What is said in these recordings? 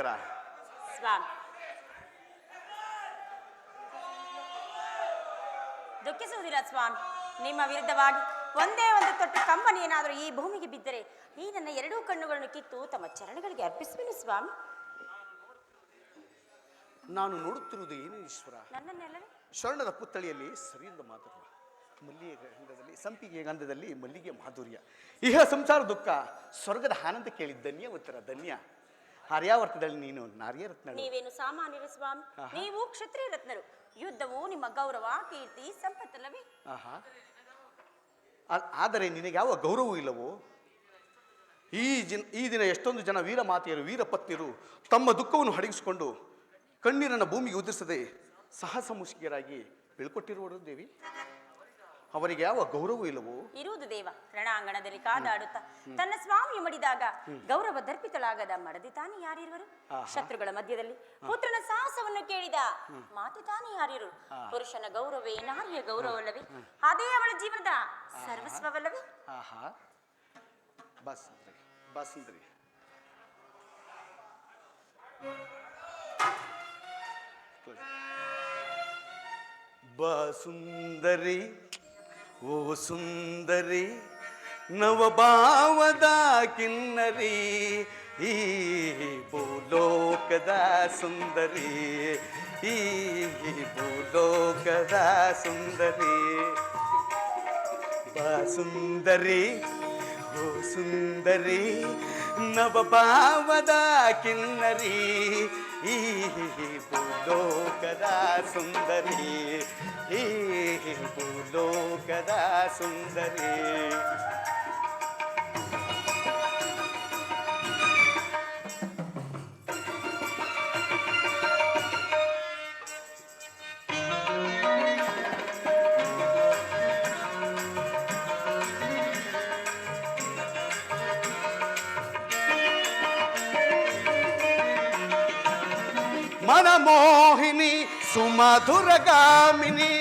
ಸ್ವಾಮಿ ದುಃಖಿಸುವುದಿಲ್ಲ ಸ್ವಾಮಿ ನಿಮ್ಮ ವಿರುದ್ಧವಾಗಿ ಒಂದೇ ಒಂದು ತೊಟ್ಟು ಕಂಬನಿ ಏನಾದರೂ ಈ ಭೂಮಿಗೆ ಬಿದ್ದರೆ ಈ ನನ್ನ ಎರಡೂ ಕಣ್ಣುಗಳನ್ನು ಕಿತ್ತು ತಮ್ಮ ಚರಣಗಳಿಗೆ ಅರ್ಪಿಸುವೆನು ಸ್ವಾಮಿ ನಾನು ನೋಡುತ್ತಿರುವುದು ಏನು ಈಶ್ವರ? ನನ್ನನ್ನೆಲ್ಲವೇ? ಸ್ವರ್ಣದ ಪುತ್ಥಳಿಯಲ್ಲಿ ಸರಿಯಿಂದ ಮಾಧುರ್ಯ ಮಲ್ಲಿಗೆ ಗಂಧದಲ್ಲಿ ಸಂಪಿಗೆ ಗಂಧದಲ್ಲಿ ಮಲ್ಲಿಗೆ ಮಾಧುರ್ಯ. ಇಹ ಸಂಸಾರ ದುಃಖ ಸ್ವರ್ಗದ ಆನಂದ ಕೇಳಿ ಧನ್ಯ ಉತ್ತರ ಧನ್ಯ. ಆರ್ಯಾವರ್ತದಲ್ಲಿ ನೀನು ನಾರ್ಯ ರತ್ನ ನೀವೇನು ಸಾಮಾನ್ಯರು ಸ್ವಾಮಿ. ನೀವು ಕ್ಷತ್ರಿಯ ರತ್ನರು. ಯುದ್ಧವು ನಿಮ್ಮ ಗೌರವ ಕೀರ್ತಿ ಸಂಪತ್ತಲ್ಲವೇ? ಆಹಾ. ಆದರೆ ನಿನಗೆ ಯಾವ ಗೌರವವೂ ಇಲ್ಲವೋ? ಈ ಜನ ಈ ದಿನ ಎಷ್ಟೊಂದು ಜನ ವೀರ ಮಾತೆಯರು ವೀರ ಪತ್ನಿಯರು ತಮ್ಮ ದುಃಖವನ್ನು ಹಡಗಿಸಿಕೊಂಡು ಕಣ್ಣೀರನ್ನು ಭೂಮಿಗೆ ಉದಿಸದೆ ಸಾಹಸ ಮುಷ್ಕಿಯರಾಗಿ ಬೀಳ್ಕೊಟ್ಟಿರುವರು ದೇವಿ. ಅವರಿಗೆ ಯಾವ ಗೌರವ ಇಲ್ಲವೋ? ಇರುವುದು ದೇವ ರಣಾಂಗಣದಲ್ಲಿ ಕಾದಾಡುತ್ತಾ. ತನ್ನ ಸ್ವಾಮಿ ಮಡಿದಾಗ ಗೌರವ ದರ್ಪಿತಳಾಗದ ಮಡದಿ ತಾನೇ ಯಾರಿರುವರು ಶತ್ರುಗಳ ಮಧ್ಯದಲ್ಲಿ. ಪುತ್ರನ ಸಾಹಸವನ್ನು ಕೇಳಿದ ಮಾತೆ ತಾನೇ ಯಾರಿರು ಪುರುಷನ ಗೌರವೇ ನಾರಿಯ ಗೌರವಲ್ಲವೇ? ಅದೇ ಅವಳ ಜೀವನದ ಸರ್ವಸ್ವವಲ್ಲವೇ? ಆಹಾ. ಬಾ ಸುಂದರಿ ಬಾ ಸುಂದರಿ ಬಾ ಸುಂದರಿ ಓ ಸುಂದರಿ ನವಭಾವದ ಕಿನ್ನರಿ ಈ ಭೂಲೋಕದ ಸುಂದರಿ ಈ ಭೂಲೋಕದ ಸುಂದರಿ ಬಾ ಸುಂದರಿ ಓ ಸುಂದರಿ ನವಭಾವದ ಕಿನ್ನರಿ ಈ ಭೂಲೋಕದ ಸುಂದರಿ ಈ ಭೂಲೋಕದ ಸುಂದರಿ ಮನಮೋಹಿನಿ ಸುಮಧುರಗಾಮಿನಿ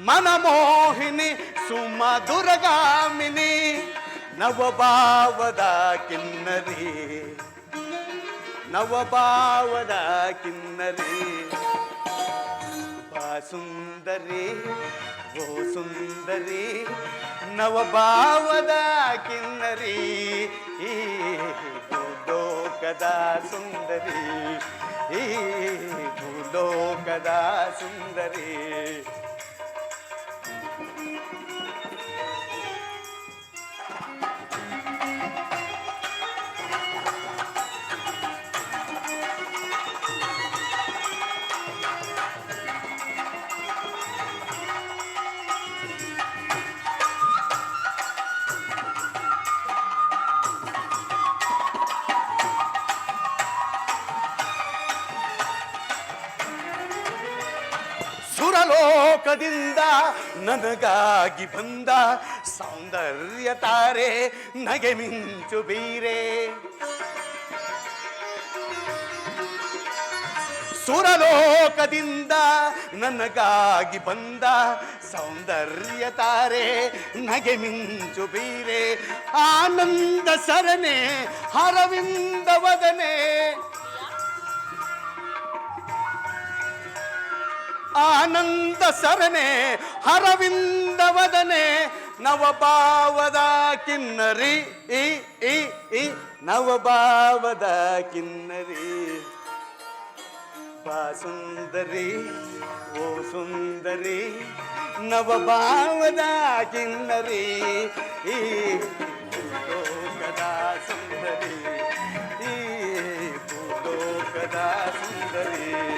ಮನಮೋಹಿನಿ ಸುಮಧುರಗಾಮಿನಿ ನವಭಾವದ ಕಿನ್ನರಿ ನವಭಾವದ ಕಿನ್ನರಿ ಬಾ ಸುಂದರಿ ಓ ಸುಂದರಿ ನವಭಾವದ ಕಿನ್ನರಿ ಈ ಭೂಲೋಕದ ಸುಂದರಿ ಈ ಭೂಲೋಕದ ಸುರಲೋಕದಿಂದ ನನಗಾಗಿ ಬಂದ ಸೌಂದರ್ಯ ತಾರೆ ನಗೆ ಮಿಂಚು ಬೀರೆ. ಸುರಲೋಕದಿಂದ ನನಗಾಗಿ ಬಂದ ಸೌಂದರ್ಯ ತಾರೆ ನಗೆ ಮಿಂಚು ಬೀರೆ. ಆನಂದ ಸರನೆ, ಹರವಿಂದ ವದನೆ ಆನಂದ ಸರನೆ, ಹರವಿಂದ ವದನೆ, ನವಭಾವದ ಕಿನ್ನರಿ, ಈ ಇ ಇ ನವಭಾವದ ಕಿನ್ನರಿ. ಬಾ ಸುಂದರಿ, ಓ ಸುಂದರಿ, ನವಭಾವದ ಕಿನ್ನರಿ, ಈ ಭೂಲೋಕದ ಸುಂದರಿ, ಈ ಭೂಲೋಕದ ಸುಂದರಿ.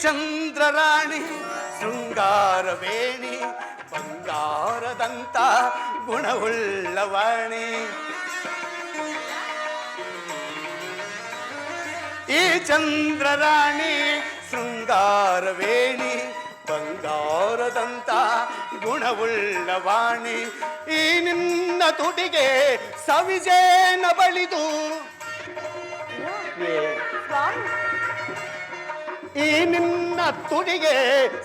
ಚಂದ್ರರಾಣಿ ಶೃಂಗಾರವೇಣಿ ಬಂಗಾರದಂತ ಗುಣವುಳ್ಳವಾಣಿ. ಈ ಚಂದ್ರರಾಣಿ ಶೃಂಗಾರವೇಣಿ ಬಂಗಾರದಂತ ಗುಣವುಳ್ಳವಾಣಿ. ಈ ನಿನ್ನ ತುಟಿಗೆ ಸವಿಜೇನ ಬಳಿದು. ಈ ನಿನ್ನ ತುಡಿಗೆ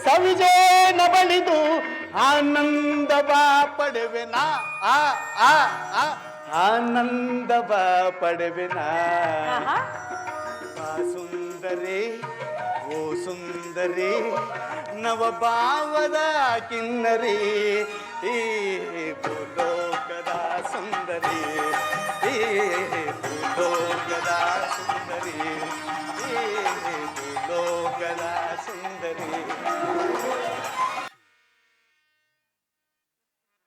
ಸವಿಜೇನ ಬಳಿದು ಆನಂದ ಬಾ ಆ ಆ ಆ ಆನಂದ ಪಡೆವೆನಾ? ಆಹಾ. ಆ ಸುಂದರಿ ಓ ಸುಂದರಿ ನವಭಾವದ ಕಿನ್ನರಿ ಈ ಭೂಲೋಕದ ಸುಂದರಿ ಈ ಈ ಭೂಲೋಕದ ಸುಂದರಿ